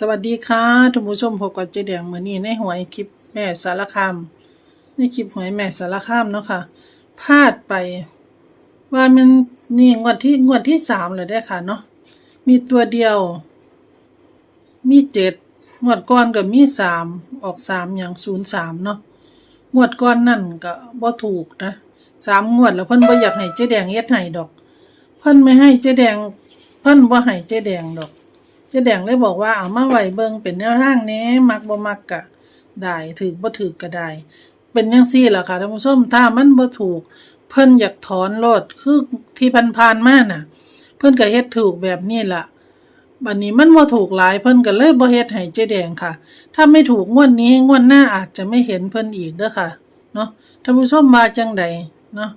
สวัสดีค่ะท่านผู้ชมพบกับเจแดงมือนนี้ในหวยคลิปแม่สารคามในคลิปหวยแม่สารคามเนาะค่ะพลาดไป ว่ามันนี่งวดที่งวดที่สามเลยได้ค่ะเนาะมีตัวเดียว มีเจ็ดงวดก่อนกับมีสามออกสามอย่างศูนย์สามเนาะงวดก่อนนั่นก็บ่ถูกนะสามงวดแล้วเพิ่นบ่อยากให้เจ๊แดงเฮ็ดให้ดอก เพิ่นไม่ให้เจ๊แดง เพิ่นบ่ให้เจ๊แดงดอก เจ๊แดงเลยบอกว่าเอามาไหวเบิงเป็นแนวทางแหน่มักบ่มักก็ได้ถือบ่ถือก็ได้เป็นจังซี่ล่ะค่ะท่านผู้ชมถ้ามันบ่ถูก เพิ่นอยากถอนโลดคือที่ผ่านๆมาน่ะ เพิ่นก็เฮ็ดถูกแบบนี้ล่ะบัดนี้มันบ่ถูกหลายเพิ่นก็เลยบ่เฮ็ดให้เจ๊แดงค่ะ ถ้าไม่ถูกงวดนี้งวดหน้าอาจจะไม่เห็นเพิ่นอีกเด้อค่ะเนาะท่านผู้ชมมาจังใดเนาะ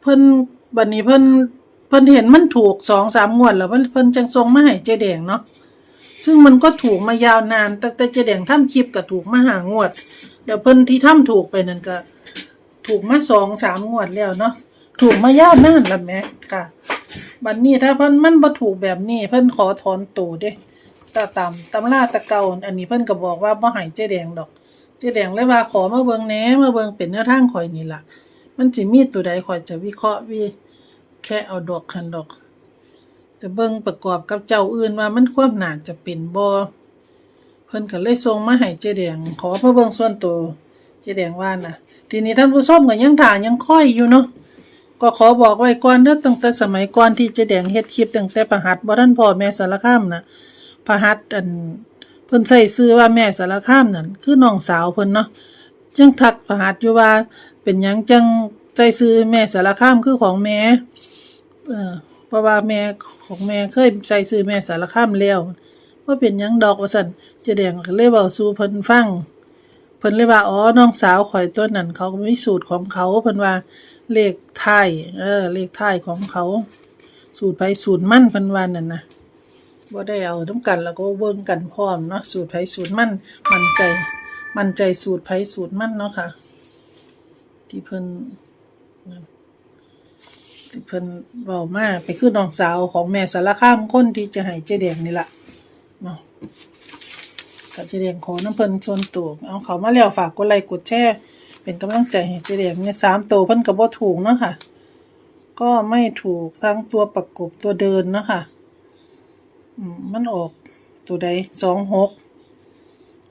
เพิ่นบัดนี้เพิ่น เพิ่นเห็นมันถูกสองสามงวดแล้วเพิ่นเพิ่นจังส่งมาให้เจ๊แดงเนาะซึ่งมันก็ถูกมายาวนานตั้งแต่เจ๊แดงทำคลิปก็ถูกมาหางวดเดี๋ยวเพิ่นที่ทำถูกไปนั่นก็ ถูกมาสองสามงวดแล้วเนาะถูกมายาวนานแล้วแม่ค่ะบัดนี้ถ้าเพิ่นมันบ่ถูกแบบนี้ เพิ่นขอถอนตัวเด้ตาตามตำราตะเก่าอันนี้เพิ่นก็บอกว่าบ่ให้เจ๊แดงดอก เจ๊แดงเลยว่าขอมาเบิ่งแหน่มาเบิ่งเป็นแนวทางข่อยนี่ล่ะ มันสิมีตัวใดข่อยจะวิเคราะห์วิ แค่เอาดอกคันดอก จะเบิ่งประกอบกับเจ้าอื่นว่ามันความน่าจะเป็นบ่เพิ่นก็เลยส่งมาให้เจ๊แดงขอมาเบิ่งส่วนตัวเจ๊แดงว่าน่ะทีนี้ท่านผู้ชมก็ยังถ่ายังค่อยอยู่เนาะก็ขอบอกไว้ก่อนเด้อตั้งแต่สมัยก่อนที่เจ๊แดงเฮ็ดคลิปตั้งแต่ประหัสบ่ทันพ่อแม่สารคามนะประหัสอันเพิ่นใช้ชื่อว่าแม่สารคามนั่นคือน้องสาวเพิ่นเนาะจึงทักประหัสอยู่ว่าเป็นหยังจังใจซื้อแม่สารคามคือของแม่ เออเพราะว่าแม่ของแม่เคยใส่ซื้อแม่สารคามแล้วว่าเป็นหยังดอกว่าซั่นเจแดงก็เลยเว้าสู่เพิ่นฟังเพิ่นเลยว่าอ๋อน้องสาวข่อยตัวนั้นเขาก็มีสูตรของเขาเพิ่นว่าเลขท้ายเออเลขท้ายของเขา สูตรไปสูตรมั่นเพิ่นว่านั่นนะบ่ได้เอานํกันแล้วก็เบิ่งกันพร้อมเนาะสูตรไผสูตรมั่นมั่นใจ มั่นใจสูตรไผสูตรมั่นเนาะค่ะ ที่เพิ่นนั่น เพิ่นเว้ามาไปคือน้องสาวของแม่สารคามคนที่จะให้เจ๊แดงนี่ละเนาะกับเจ๊แดงขอน้ำเพิ่นส่วนตัวเอาเขามาแล้วฝากกดไลค์กดแชร์เป็นกำลังใจให้เจ๊แดงเนี่ยสามตัวเพิ่นก็บ่ถูกเนาะค่ะ ก็ไม่ถูกทั้งตัวประกบตัวเดินเนาะค่ะมันออกตัวใดสองหก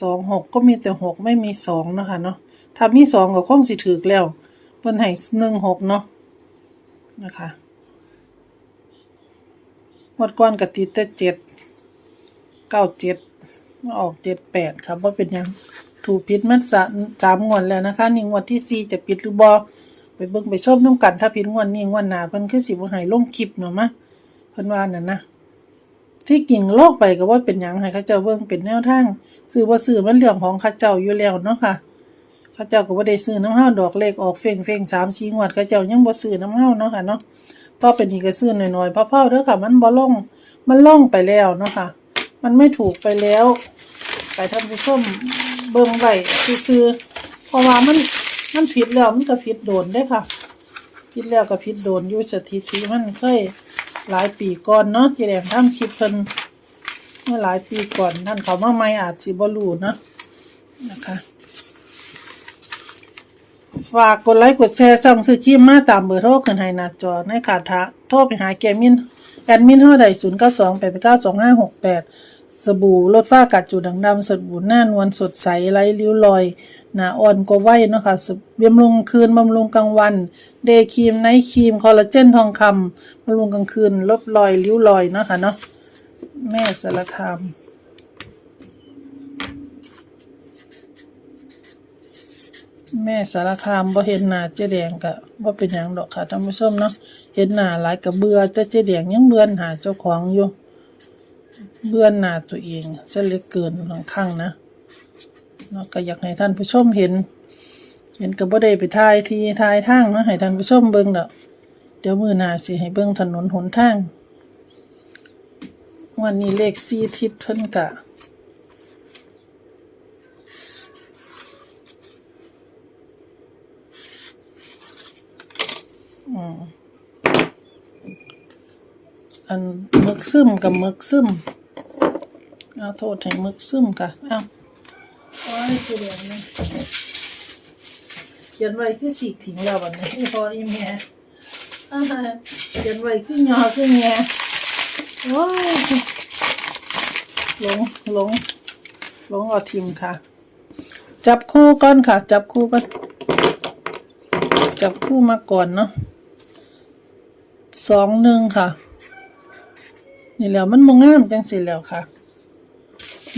สองหกก็มีแต่หกไม่มีสองเนาะคะเนาะถ้ามีสองก็คงสิถือแล้วเพิ่นให้หนึ่งหกเนาะ นะคะหมดก่อนก็ติดแต่เจ็ดเก้าเจ็ดออกเจ็ดแปดครับว่าเป็นยังถูกผิดมันสามสามงวดแล้วนะคะนี่งวดที่สี่จะปิดหรือบ่ไปเบิ่งไปชมน้ำกันถ้าผิดงวดนี้งวดหนาเพิ่นคือสิบ่ให้ลงคลิปเนาะมะเพิ่นว่านั่นนะที่กิ่งโลกไปก็ว่าเป็นยังให้ข้าเจ้าเบิ่งเป็นแนวทางซื้อบ่ซื้อมันเรื่องของข้าเจ้าอยู่แล้วเนาะค่ะ เข้าเจ้าก็บ่ได้ซื้อน้ำเฮาดอกเลขออกเฟ่งเฟ่งสามสี่งวดเข้าเจ้ายังบ่ซื้อน้ำเฮาเนาะค่ะเนาะต่อไปนี้ก็ซื้อน้อยๆเพราะๆเด้อค่ะ มันบ่ลงมันล่องไปแล้วเนาะค่ะ มันไม่ถูกไปแล้ว ไปท่านผู้ชมเบิ่งไว้ซื่อเพราะว่ามันมันผิดแล้วมันก็ผิดโดนเด้ค่ะผิดแล้วก็ผิดโดนอยู่สถิติมันเคยหลายปีก่อนเนาะเจแดงทำคลิปเพิ่นเมื่อหลายปีก่อนท่านเขามาใหม่อาจสิบ่รู้เนาะนะคะ ฝากกดไลค์กดแชร์สั่งซื้อครีมมาตามเบอร์โทรขึ้นให้หน้าจอในขาดทะโทรไปหาแกมินแอดมินเฮาได้092 889 2568สบู่ลดฝ้ากัดจุดด่างดำสบู่หน้านวลสดใสไร้ริ้วรอยหนาอ่อนกว่าวัยเนาะค่ะสบำรุงคืนบำรุงกลางวัน เดย์ครีมไนท์ครีมคอลลาเจนทองคำบำรุงกลางคืนลดรอยริ้วรอยเนาะค่ะเนาะแม่สารคาม แม่สารคามบ่เห็นหน้าเจ๊แดงก็บ่เป็นหยังดอกค่ะท่านผู้ชมเนาะเห็นหน้าหลายก็เบื่อแต่เจ๊แดงยังเบื่อหน้าเจ้าของอยู่เบื่อหน้าตัวเองซะเหลือเกินบางครั้งนะเนาะก็อยากให้ท่านผู้ชมเห็น เห็นก็บ่ได้ไปถ่ายที่ถ่ายทางเนาะให้ท่านผู้ชมเบิ่งดอกเดี๋ยวมื้อหน้าสิให้เบิ่งถนนหนทางวันนี้เลข4ทิศเพิ่นก็ อันมึกซึมกับมึกซึมเอาโทษให้มึกซึมค่ะเอาโอ้ยเดี๋ยวนี้เขียนไว้คือสีกทิ้งแล้ววันนี้อีพออีแม่อ่าเขียนไว้คือยอคือแง่โอ้ยหลงหลงหลงเอทิมค่ะ จับคู่ก่อนค่ะ จับคู่ก่อนจับคู่มาก่อนเนาะสองหนึ่งค่ะ นี่แหล้วมันมงงามจังสิแล้วค่ะ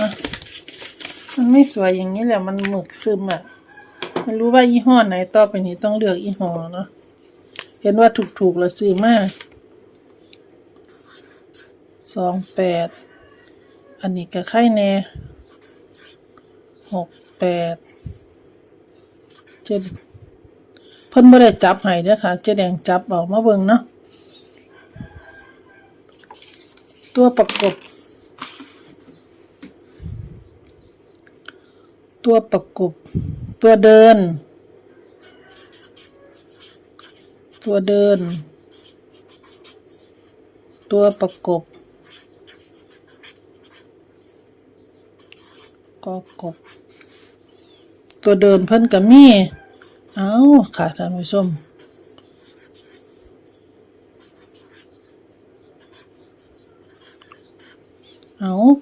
นะมันไม่สวยอย่างนี้แหละมันหมึกซึมอะไม่รู้ว่ายี่ห้อไหนต่อไปนี้ต้องเลือกยี่ห้อเนาะเห็นว่าถูกๆแล้วซื้อมาสองแปดอันนี้ก็ไข่แน่หกแปดเจ็ดเพิ่นไม่ได้จับให้เด้อค่ะ เจ๊แดงจับเอามาเบิ่งเนาะ ตัวประกบ ตัวประกบ ตัวเดิน ตัวเดิน ตัวประกบก็กบ ตัวเดินเพิ่นกับมี่ เอาค่ะท่านผู้ชม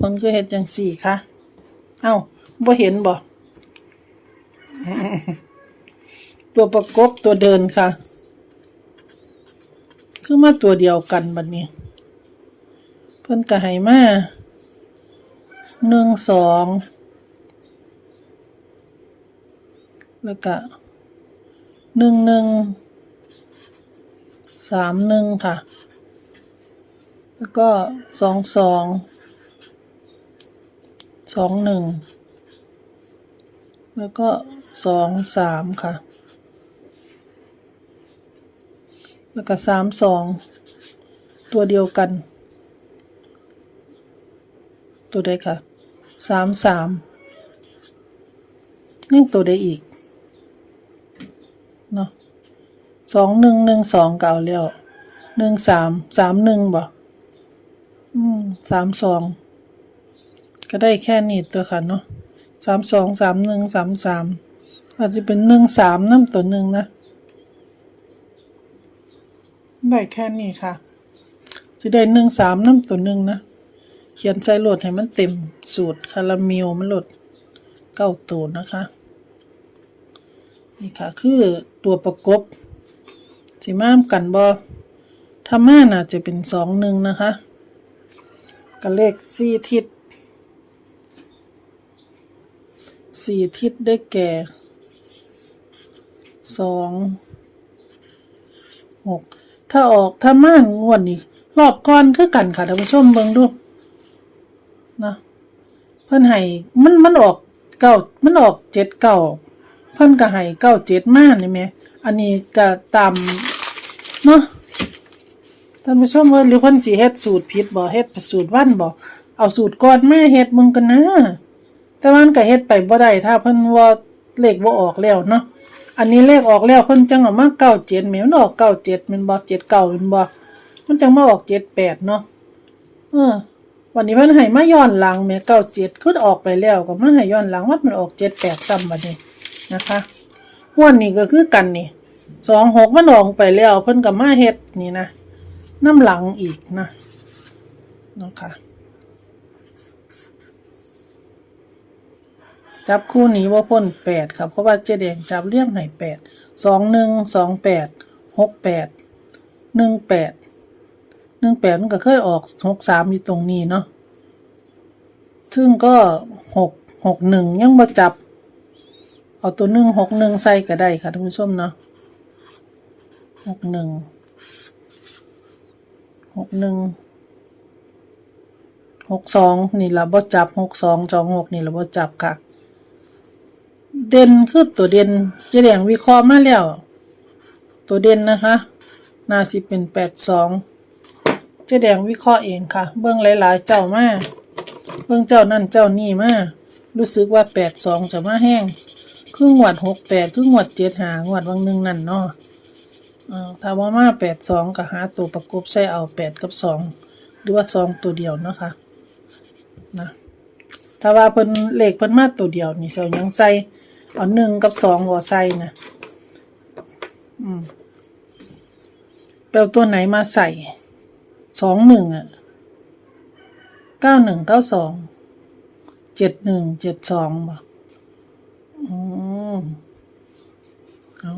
เอาผลก็เห็ดจังสี่ค่ะเอาบ่เห็นบ่ตัวประกบตัวเดินค่ะ คือมาตัวเดียวกันบัดนี้ เพิ่นก็ให้มาหนึ่งสองแล้วก็หนึ่งหนึ่งสามหนึ่งค่ะ แล้วก็สองสอง สองหนึ่งแล้วก็สองสามค่ะ แล้วก็สามสองตัวเดียวกัน ตัวใดค่ะสามสามนี่ตัวใดอีกเนาะสองหนึ่งหนึ่งสองเก่าแล้วหนึ่งสามสามหนึ่งบ่อืมสามสอง ก็ได้แค่นี้ตัวค่ะเนาะสามสองสามหนึ่งสามสามอาจจะเป็นหนึ่งสามน้ำตัวหนึ่งนะ ได้แค่นี้ค่ะจะได้หนึ่งสามน้ำตัวหนึ่งนะ เขียนใส่โหลดให้มันเต็มสูตรคาราเมลมันโหลดเก้าตัวนะคะ นี่ค่ะ คือตัวประกบสีมานำกันบอถ้ามาน่าจะเป็นสองหนึ่งนะคะกับเลขสี่ทิศ สี่ทิศได้แก่สองหกถ้าออกถ้าม่านงวดนี้รอบก่อนคือกันค่ะท่านผู้ชมเบิ่งดูนะเพิ่นให้มันมันออกเก้ามันออกเจ็ดเก้าเพิ่นก็ให้เก้าเจ็ดม่านนี่แหมอันนี้ก็ตามเนาะท่านผู้ชมว่าหรือเพิ่นสิเฮ็ดสูตรผิดบ่เฮ็ดสูตรวันบ่เอาสูตรก่อนแมาเฮ็ดมึงกันนะ แต่ว่ามันก็เฮ็ดไปบ่ได้ถ้าเพิ่นว่าเลขบ่ออกแล้วเนาะอันนี้เลขออกแล้วเพิ่นจังเอามาเก้าเจ็ดแม่นออกเก้าเจ็ดมันบ่เจ็ดเก้ามันบ่มันจังมาออกเจ็ดแปดเนาะเออวันนี้เพิ่นให้มาย้อนหลังแม่เก้าเจ็ดคือออกไปแล้วก็มาให้ย้อนหลังว่ามันออกเจ็ดแปดซ้ำบัดนี้นะคะงวันนี้ก็คือกันนี่สองหกมันออกไปแล้วเพิ่นก็มาเฮ็ดนี่นะน้ำหลังอีกนะนะคะ จับคู่นี้ว่าพ้นแปดครับเพราะว่าเจ๊แดงจับเรียงให้แปดสองหนึ่งสองแปดหกแปดหนึ่งแปดหนึ่งแปดมันก็เคยออกหกสามอยู่ตรงนี้เนาะซึ่งก็หกหกหนึ่งยังมาจับ เอาตัวหนึ่งหกหนึ่งใส่ก็ได้ค่ะท่านผู้ชมเนาะหกหนึ่งหกหนึ่งหกสองนี่ละบ่จับหกสองสองหกนี่ละบ่จับค่ะ เด่นคือตัวเด่นเจะแดงวิเคราะห์มาแล้ว ตัวเด่นนะคะนาสิเป็นแปดสองเจะแดงวิเคราะห์เองค่ะ เบิ่งหลาย ๆ เจ้ามาเบิ่งเจ้านั่นเจ้านี่มารู้สึกว่าแปดสองจะมาแห้งครึ่งงวดหกแปดครึ่งงวดเจ็ดหางวดวังหนึ่งนั่นเนาะอ่าถ้าว่ามาแปดสองก็หาตัวประกบใส่เอาแปดกับสองหรือว่าสองตัวเดียวนะคะนะถ้าว่าเพิ่นเลขเพิ่นมาตัวเดียวนี่เสียวยังใส่ เอาหนึ่งกับสองบ่ใส่นะอืมแปลตัวไหนมาใส่สองหนึ่งอะเก้าหนึ่งเก้าสองเจ็ดหนึ่งเจ็ดสองบ่อืมเอา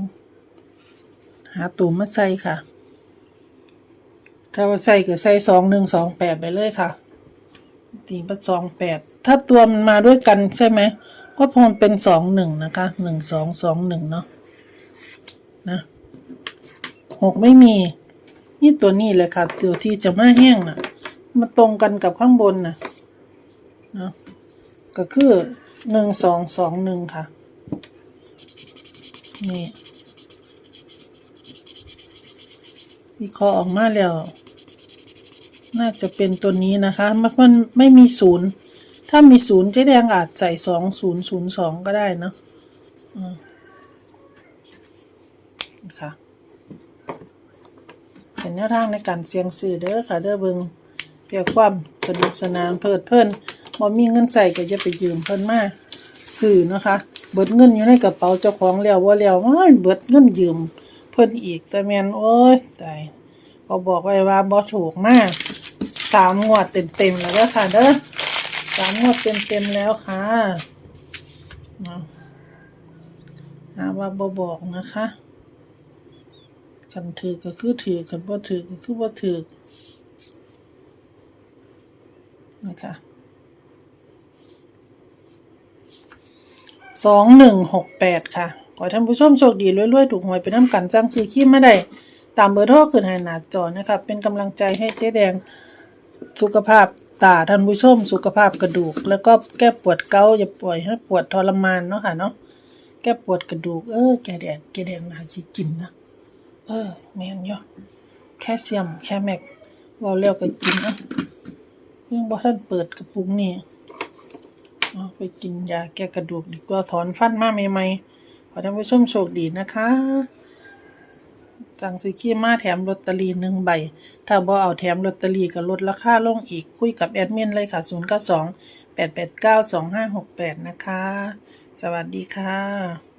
หาตัวมาใส่ค่ะ ถ้าว่าใส่ก็ใส่สองหนึ่งสองแปดไปเลยค่ะตีป็นสองแปดถ้าตัวมันมาด้วยกันใช่ไหม ก็พงเป็นสองหนึ่งนะคะหนึ่งสองสองหนึ่งเนาะนะหกไม่มี นี่ตัวนี้เลยค่ะตัวที่จะมาแห้งน่ะมาตรงกันกับข้างบนน่ะนะก็คือหนึ่งสองสองหนึ่งค่ะ นี่วิเคราะห์ออกมาแล้ว น่าจะเป็นตัวนี้นะคะ มันไม่มีศูนย์ ถ้ามีศูนย์เจ๊แดงอาจใส่สองศูนย์ศูนย์สองก็ได้เนะอืมค่ะเป็นแนวทางในการเสี่ยงซื้อเด้อค่ะ เด้อเบิงเพื่อความสนุกสนานเพลิดเพลินบ่มีเงินใส่ก็จะไปยืมเพิ่นมาซื้อนะคะ เบิดเงินอยู่ในกระเป๋าเจ้าของแล้วว่าแล้วมันเบิดเงินยืมเพิ่นอีกแต่แมนโอ้ยตายเขาบอกไว้ว่าบ่ถูกมากสามงวดเต็มๆแล้วเด้อค่ะเด้อามงวดเต็มๆแล้วค่ะเนาะหาว่าบ่บอกนะคะคันถือก็คือถือคันบ่ถือก็คือบ่ถือนะคะสองหนึ่งหกแปดค่ะ ขอให้ท่านผู้ชมโชคดีรวยๆ ถูกหวยไปน้ำกันจ้างซื้อขี้ไมาได้ ตามเบอร์โทรขึ้นให้หน้าจอนะคะ เป็นกำลังใจให้เจ๊แดงสุขภาพ ตาท่านผู้ชมสุขภาพกระดูก แล้วก็แก้ปวดเกาอย่าปล่อยให้ปวดทรมานเนาะค่ะเนาะแก้ปวดกระดูกเออแกแดงแกแดงน่าสิกินนะเออแม่นยู่แคลเซียมแคลแมกเว่าแล้วก็กินนะเรื่องบ่ท่านเปิดกระปุกนี่เอาไปกินยาแก้กระดูกดีกว่าถอนฟันมาใหม่ๆขอท่านผู้ชมโชคดีนะคะ สั่งซื้อขี้มาแถมลอตเตอรี่หนึ่งใบ ถ้าบ่เอาแถมลอตเตอรี่ก็ลดราคาลงอีก คุยกับแอดมินเลยค่ะ 0 9 2 8 8 9 2 5 6 8 นะคะ สวัสดีค่ะ